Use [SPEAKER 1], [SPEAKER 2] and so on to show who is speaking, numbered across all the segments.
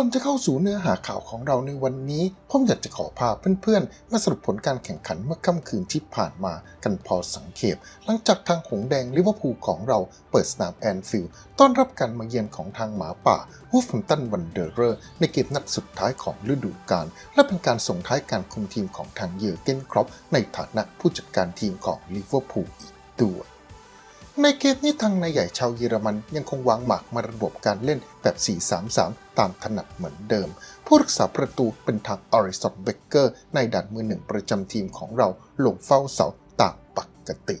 [SPEAKER 1] ก่อนจะเข้าสู่เนื้อหาข่าวของเราในวันนี้ ผมอยากจะขอพาเพื่อนๆ มาสรุปผลการแข่งขันเมื่อค่ำคืนที่ผ่านมากันพอสังเขปหลังจากทางหงแดงลิเวอร์พูลของเราเปิดสนามแอนฟิลด์ต้อนรับการมาเยือนของทางหมาป่าวูฟแฮมตันวันเดอร์เรอร์ในเกมนัดสุดท้ายของฤดูกาลและเป็นการส่งท้ายการคุมทีมของทางเยอร์เกนครอปในฐานะผู้จัดการทีมของลิเวอร์พูลอีกด้วย ในเกมนี้ทางนายใหญ่ชาวเยอรมันยังคงวางหมากมาระบบการเล่นแบบ 4-3-3 ตามถนัดเหมือนเดิม ผู้รักษาประตูเป็นทางอริสันเบเกอร์ในด่านมือหนึ่งประจำทีมของเราลงเฝ้าเสาตามปกติ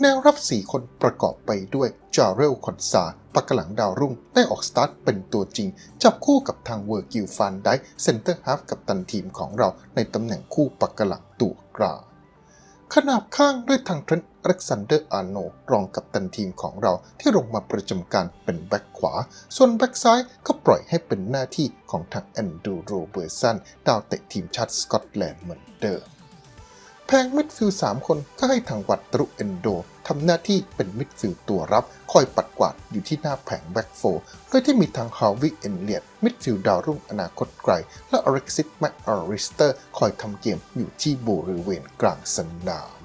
[SPEAKER 1] แนวรับ 4 คนประกอบไปด้วยจาเรลคอนซาปักหลังดาวรุ่งได้ออกสตาร์ทเป็นตัวจริง จับคู่กับทางเวอร์กิลฟานไดเซนเตอร์ฮาฟกับตันทีมของเราในตำแหน่งคู่ปักหลังตัวกลาง ขนาบข้างด้วยทางเทรนต์อเล็กซานเดอร์อาร์โนรองกับตันทีมของเราที่ลงมาประจำการเป็นแบ็กขวา ส่วนแบ็กซ้ายก็ปล่อยให้เป็นหน้าที่ของทางแอนดูโรเบอร์สันดาวเตะทีมชาติสกอตแลนด์เหมือนเดิม แพงมิดฟิลด์3คนก็ให้ทางวัตตรุเอนโดทำหน้าที่เป็นมิดฟิลด์ตัวรับ คอยปัดกวาดอยู่ที่หน้าแผงแบ็กโฟโดยที่มีทางฮาวิเอนเลียดมิดฟิลด์ดาวรุ่งอนาคตไกล และอเร็กซิสแมคอริสเตอร์ คอยทำเกมอยู่ที่บริเวณกลางสนาม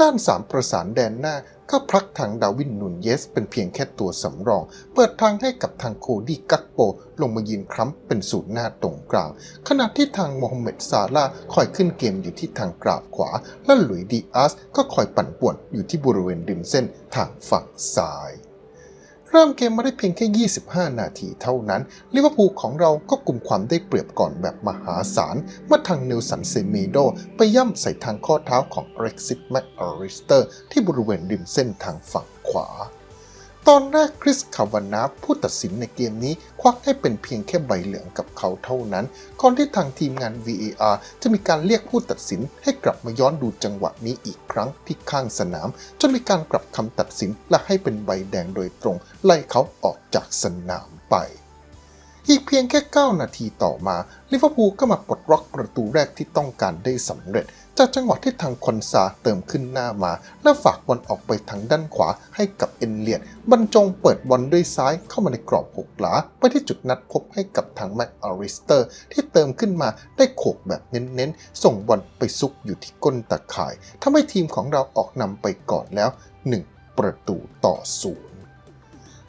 [SPEAKER 1] ด้านสามประสานแดนหน้า้าพลักทางดาวินนุนเยส เป็นเพียงแค่ตัวสำรอง เปิดทางให้กับทางโคดี้กักโป ลงมายืนครั้ำเป็นศูนย์หน้าตรงกลาง ขณะที่ทางโมฮัมเหม็ดซาลาคอยขึ้นเกมอยู่ที่ทางกราบขวา และหลุยดีอาสก็คอยปั่นป่วนอยู่ที่บริเวณริมเส้นทางฝั่งซ้าย เริ่มเกมมาได้เพียงแค่ 25 นาทีเท่านั้นลิเวอร์พูลของเราก็กลุ่มความได้เปรียบก่อนแบบมหาศาลเมื่อทางเนลสันเซเมโด ไปย่ำใส่ทางข้อเท้าของอเร็กซิสแมคอริสเตอร์ที่บริเวณริมเส้นทางฝั่งขวา ตอนแรกคริสคาวานาผู้ตัดสินในเกมนี้ ควักให้เป็นเพียงแค่ใบเหลืองกับเขาเท่านั้น ก่อนที่ทางทีมงาน VAR จะมีการเรียกผู้ตัดสินให้กลับมาย้อนดูจังหวะนี้อีกครั้งที่ข้างสนาม จนมีการกลับคำตัดสินและให้เป็นใบแดงโดยตรง ไล่เขาออกจากสนามไป อีกเพียงแค่ 9 นาทีต่อมา ลิเวอร์พูลก็มาปลดล็อกประตูแรกที่ต้องการได้สำเร็จ จากจังหวะที่ทางคอนซาเติมขึ้นหน้ามา และฝากบอลออกไปทางด้านขวาให้กับเอ็นเลียดบรรจงเปิดบอลด้วยซ้ายเข้ามาในกรอบหกหลาไปที่จุดนัดพบให้กับทางแม็กอาริสเตอร์ ที่เติมขึ้นมาได้โขกแบบเน้นๆ ส่งบอลไปซุกอยู่ที่ก้นตะข่ายทำให้ทีมของเราออกนำไปก่อนแล้ว 1 ประตูต่อศูนย์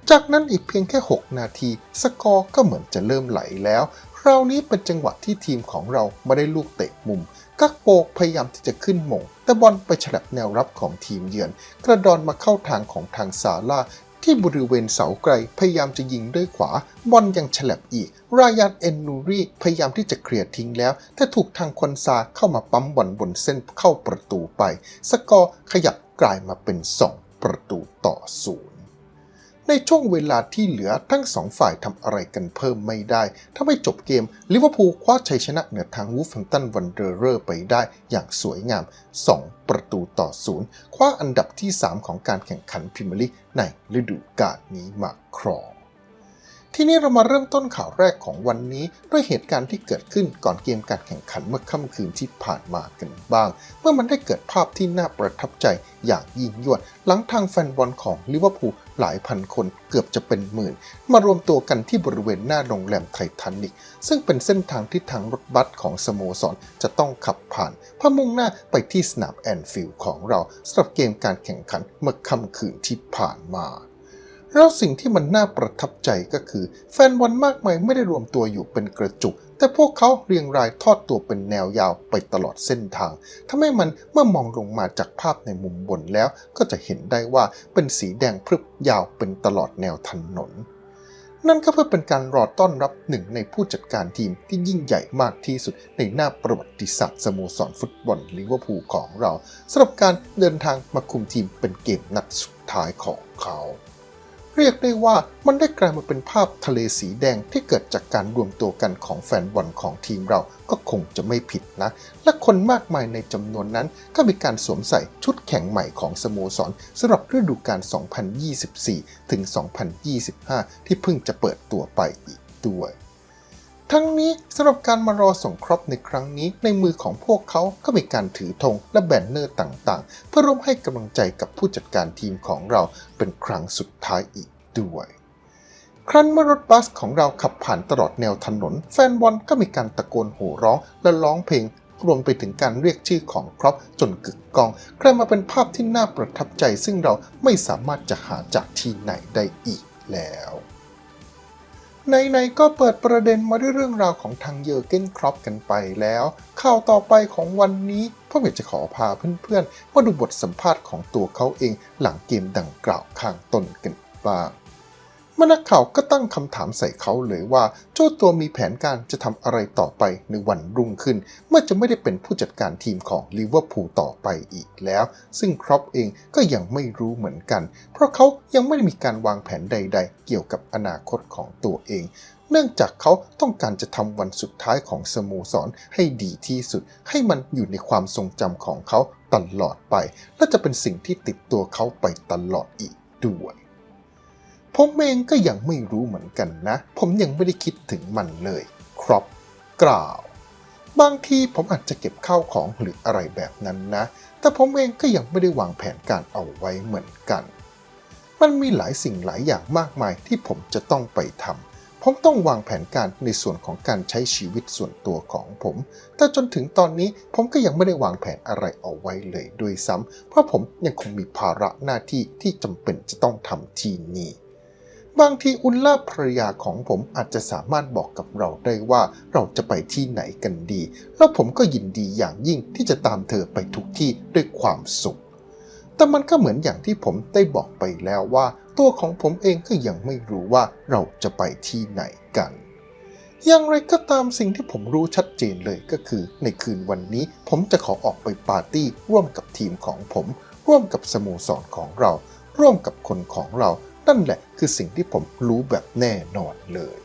[SPEAKER 1] จากนั้นอีกเพียงแค่ 6 นาที สกอร์ก็เหมือนจะเริ่มไหลแล้วคราวนี้เป็นจังหวะที่ทีมของเราไม่ได้ลูกเตะมุม กักโปกพยายามที่จะขึ้นมง แต่บอลไปฉลับแนวรับของทีมเยือน กระดอนมาเข้าทางของทางซาร่าที่บริเวณเสาไกลพยายามจะยิงด้วยขวา บอลยังฉลับอีก รายานเอนนูรีพยายามที่จะเคลียร์ทิ้งแล้ว แต่ถูกทางคอนซาเข้ามาปั๊มบอลบนเส้นเข้าประตูไป สกอร์ขยับกลายมาเป็น 2 ประตูต่อศูนย์ ในช่วงเวลาที่เหลือทั้งสองฝ่ายทำอะไรกันเพิ่มไม่ได้ ถ้าไม่จบเกมลิเวอร์พูลคว้าชัยชนะเหนือทางวูฟแฮมตันวันเดอร์เรอร์ไปได้อย่างสวยงาม 2 ประตูต่อศูนย์คว้าอันดับที่ 3 ของการแข่งขันพรีเมียร์ลีกในฤดูกาลนี้มาครองที่นี้เรามาเริ่มต้นข่าวแรกของวันนี้ ด้วยเหตุการณ์ที่เกิดขึ้นก่อนเกมการแข่งขันเมื่อค่ำคืนที่ผ่านมากันบ้าง เมื่อมันได้เกิดภาพที่น่าประทับใจอย่างยิ่งยวด หลังทางแฟนบอลของลิเวอร์พูล หลายพันคนเกือบจะเป็นหมื่น มารวมตัวกันที่บริเวณหน้าโรงแรมไททานิก ซึ่งเป็นเส้นทางที่ทางรถบัสของสโมสรจะต้องขับผ่านพื่อมุ่งหน้าไปที่สนามแอนฟิลด์ของเราสำหรับเกมการแข่งขันเมื่อค่ำคืนที่ผ่านมาแล้วสิ่งที่มันน่าประทับใจก็คือ แฟนบอลมากมายไม่ได้รวมตัวอยู่เป็นกระจุก แต่พวกเขาเรียงรายทอดตัวเป็นแนวยาวไปตลอดเส้นทางทำให้มันเมื่อมองลงมาจากภาพในมุมบนแล้ว ก็จะเห็นได้ว่าเป็นสีแดงพรึบยาวเป็นตลอดแนวถนน นั่นก็เพื่อเป็นการรอต้อนรับหนึ่งในผู้จัดการทีมที่ยิ่งใหญ่มากที่สุดในหน้าประวัติศาสตร์สโมสรฟุตบอลลิเวอร์พูลของเราสำหรับการเดินทางมาคุมทีมเป็นเกมนัดสุดท้ายของเขา เรียกได้ว่ามันได้กลายมาเป็นภาพทะเลสีแดงที่เกิดจากการรวมตัวกันของแฟนบอลของทีมเราก็คงจะไม่ผิดนะ และคนมากมายในจำนวนนั้นก็มีการสวมใส่ชุดแข่งใหม่ของสโมสรสำหรับฤดูกาล 2024 ถึง 2025 ที่เพิ่งจะเปิดตัวไปอีกด้วย ทั้งนี้สำหรับการมารอส่งครบในครั้งนี้ ในมือของพวกเขาก็มีการถือธงและแบนเนอร์ต่างๆ เพื่อร่วมให้กำลังใจกับผู้จัดการทีมของเราเป็นครั้งสุดท้ายอีกด้วยครั้นเมื่อรถบัสของเราขับผ่านตลอดแนวถนน แฟนบอลก็มีการตะโกนโห่ร้องและร้องเพลง รวมไปถึงการเรียกชื่อของครอปจนกึกกองกลายมาเป็นภาพที่น่าประทับใจซึ่งเราไม่สามารถจะหาจากที่ไหนได้อีกแล้ว ในๆก็เปิดประเด็นมาด้วยเรื่องราวของทางเยอร์เกนครอปกันไปแล้ว ข่าวต่อไปของวันนี้พ่ออยากจะขอพาเพื่อนๆมาดูบทสัมภาษณ์ของตัวเขาเองหลังเกมดังกล่าวข้างต้นกันบ้าง เมื่อนักข่าวก็ตั้งคำถามใส่เขาเลยว่าเจ้าตัวมีแผนการจะทำอะไรต่อไปในวันรุ่งขึ้น เมื่อจะไม่ได้เป็นผู้จัดการทีมของลิเวอร์พูลต่อไปอีกแล้ว ซึ่งครอปเองก็ยังไม่รู้เหมือนกัน เพราะเขายังไม่ได้มีการวางแผนใด ๆ เกี่ยวกับอนาคตของตัวเอง เนื่องจากเขาต้องการจะทำวันสุดท้ายของสโมสรให้ดีที่สุด ให้มันอยู่ในความทรงจำของเขาตลอดไป และจะเป็นสิ่งที่ติดตัวเขาไปตลอดอีกด้วย ผมเองก็ยังไม่รู้เหมือนกันนะ ผมยังไม่ได้คิดถึงมันเลย ครอปกล่าว บางทีผมอาจจะเก็บข้าวของหรืออะไรแบบนั้นนะ แต่ผมเองก็ยังไม่ได้วางแผนการเอาไว้เหมือนกัน มันมีหลายสิ่งหลายอย่างมากมายที่ผมจะต้องไปทำ ผมต้องวางแผนการในส่วนของการใช้ชีวิตส่วนตัวของผม แต่จนถึงตอนนี้ผมก็ยังไม่ได้วางแผนอะไรเอาไว้เลยด้วยซ้ำเพราะผมยังคงมีภาระหน้าที่ที่จำเป็นจะต้องทำที่นี่ บางทีอุลล่าภรรยาของผมอาจจะสามารถบอกกับเราได้ว่าเราจะไปที่ไหนกันดี แล้วผมก็ยินดีอย่างยิ่งที่จะตามเธอไปทุกที่ด้วยความสุข แต่มันก็เหมือนอย่างที่ผมได้บอกไปแล้วว่า ตัวของผมเองก็ยังไม่รู้ว่าเราจะไปที่ไหนกัน อย่างไรก็ตามสิ่งที่ผมรู้ชัดเจนเลยก็คือ ในคืนวันนี้ผมจะขอออกไปปาร์ตี้ร่วมกับทีมของผม ร่วมกับสโมสรของเรา ร่วมกับคนของเรา นั่นแหละคือสิ่งที่ผมรู้แบบแน่นอนเลย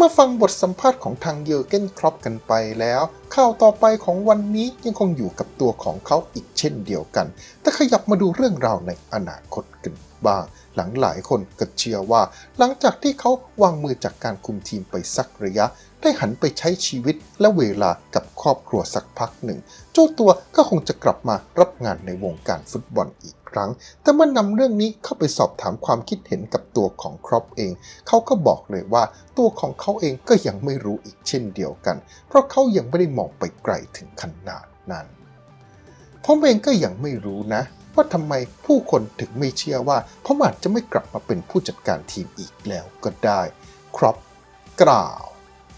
[SPEAKER 1] มาฟังบทสัมภาษณ์ของทางเยอร์เกนครอปกันไปแล้ว ข่าวต่อไปของวันนี้ยังคงอยู่กับตัวของเขาอีกเช่นเดียวกัน แต่ขยับมาดูเรื่องราวในอนาคตกันบ้าง หลังหลายคนก็เชื่อว่า หลังจากที่เขาวางมือจากการคุมทีมไปสักระยะ ได้หันไปใช้ชีวิตและเวลากับครอบครัวสักพักหนึ่ง เจ้าตัวก็คงจะกลับมารับงานในวงการฟุตบอลอีก ครั้ง แต่เมื่อนำเรื่องนี้เข้าไปสอบถามความคิดเห็นกับตัวของครอปเอง เขาก็บอกเลยว่าตัวของเขาเองก็ยังไม่รู้อีกเช่นเดียวกัน เพราะเขายังไม่ได้มองไปไกลถึงขนาดนั้น ผมเองก็ยังไม่รู้นะ ว่าทำไมผู้คนถึงไม่เชื่อว่าผมอาจจะไม่กลับมาเป็นผู้จัดการทีมอีกแล้วก็ได้ครอปกล่าว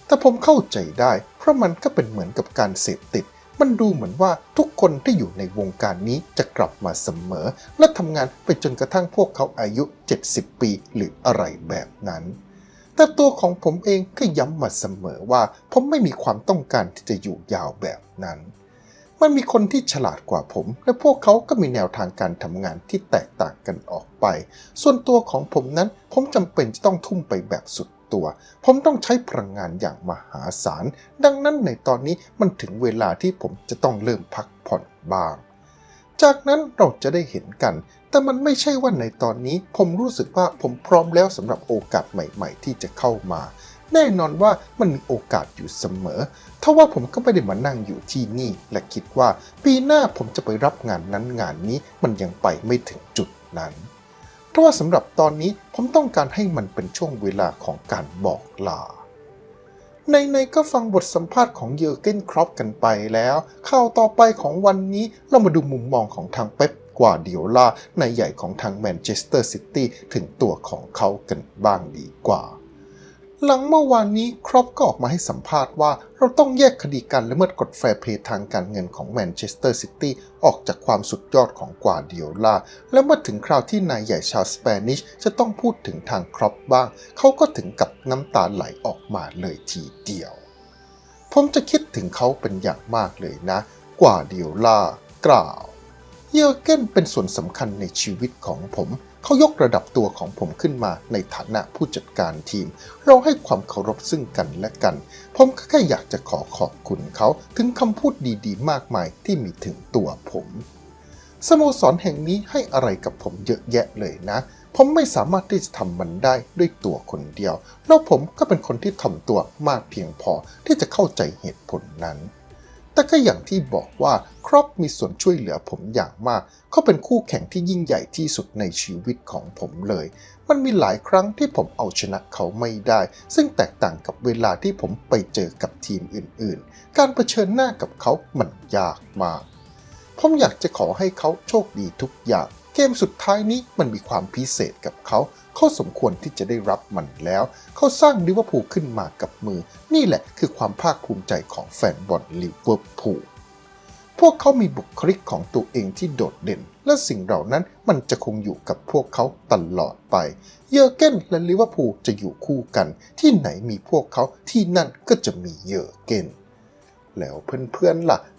[SPEAKER 1] แต่ผมเข้าใจได้ เพราะมันก็เป็นเหมือนกับการเสพติด มันดูเหมือนว่าทุกคนที่อยู่ในวงการนี้จะกลับมาเสมอ และทำงานไปจนกระทั่งพวกเขาอายุ 70 ปีหรืออะไรแบบนั้น แต่ตัวของผมเองก็ย้ำมาเสมอว่า ผมไม่มีความต้องการที่จะอยู่ยาวแบบนั้น มันมีคนที่ฉลาดกว่าผม และพวกเขาก็มีแนวทางการทำงานที่แตกต่างกันออกไป ส่วนตัวของผมนั้นผมจำเป็นจะต้องทุ่มไปแบบสุด ตัว ผมต้องใช้พลังงานอย่างมหาศาล ดังนั้นในตอนนี้มันถึงเวลาที่ผมจะต้องเริ่มพักผ่อนบ้าง จากนั้นเราจะได้เห็นกัน แต่มันไม่ใช่ว่าในตอนนี้ ผมรู้สึกว่าผมพร้อมแล้วสำหรับโอกาสใหม่ ๆ ที่จะเข้ามา แน่นอนว่ามันมีโอกาสอยู่เสมอทว่าผมก็ไม่ได้มานั่งอยู่ที่นี่ และคิดว่าปีหน้าผมจะไปรับงานนั้นงานนี้มันยังไปไม่ถึงจุดนั้น ทว่าสำหรับตอนนี้ผมต้องการให้มันเป็นช่วงเวลาของการบอกลา ในๆก็ฟังบทสัมภาษณ์ของเยอร์เกนครอปกันไปแล้ว ข่าวต่อไปของวันนี้เรามาดูมุมมองของทางเป๊ปกว่าเดียวลาในใหญ่ของทางแมนเชสเตอร์ซิตี้ถึงตัวของเขากันบ้างดีกว่า หลังเมื่อวานนี้ครอปก็ออกมาให้สัมภาษณ์ว่าเราต้องแยกคดีการละเมิดกฎแฟร์เพย์ทางการเงินของแมนเชสเตอร์ซิตี้ออกจากความสุดยอดของกวาร์ดิโอลาและเมื่อถึงคราวที่นายใหญ่ชาวสเปนิชจะต้องพูดถึงทางครอปบ้าง เขาก็ถึงกับน้ำตาไหลออกมาเลยทีเดียว ผมจะคิดถึงเขาเป็นอย่างมากเลยนะ กว่าดิโอลากล่าว เยอร์เกนเป็นส่วนสำคัญในชีวิตของผม เขายกระดับตัวของผมขึ้นมาในฐานะผู้จัดการทีม เราให้ความเคารพซึ่งกันและกัน ผมก็แค่อยากจะขอขอบคุณเขาถึงคำพูดดีๆ มากมายที่มีถึงตัวผม สโมสรแห่งนี้ให้อะไรกับผมเยอะแยะเลยนะ ผมไม่สามารถที่จะทำมันได้ด้วยตัวคนเดียว แล้วผมก็เป็นคนที่ถ่อมตัวมากเพียงพอที่จะเข้าใจเหตุผลนั้น แต่ก็อย่างที่บอกว่าครอปมีส่วนช่วยเหลือผมอย่างมาก เขาเป็นคู่แข่งที่ยิ่งใหญ่ที่สุดในชีวิตของผมเลย มันมีหลายครั้งที่ผมเอาชนะเขาไม่ได้ ซึ่งแตกต่างกับเวลาที่ผมไปเจอกับทีมอื่นๆ การเผชิญหน้ากับเขามันยากมาก ผมอยากจะขอให้เขาโชคดีทุกอย่าง เกมสุดท้ายนี้มันมีความพิเศษกับเขา เขาสมควรที่จะได้รับมันแล้ว เขาสร้างลิเวอร์พูลขึ้นมากับมือ นี่แหละคือความภาคภูมิใจของแฟนบอลลิเวอร์พูลพวกเขามีบุคลิกของตัวเองที่โดดเด่น และสิ่งเหล่านั้นมันจะคงอยู่กับพวกเขาตลอดไป เยอร์เกนและลิเวอร์พูลจะอยู่คู่กัน ที่ไหนมีพวกเขาที่นั่นก็จะมีเยอร์เกนแล้วเพื่อนๆล่ะ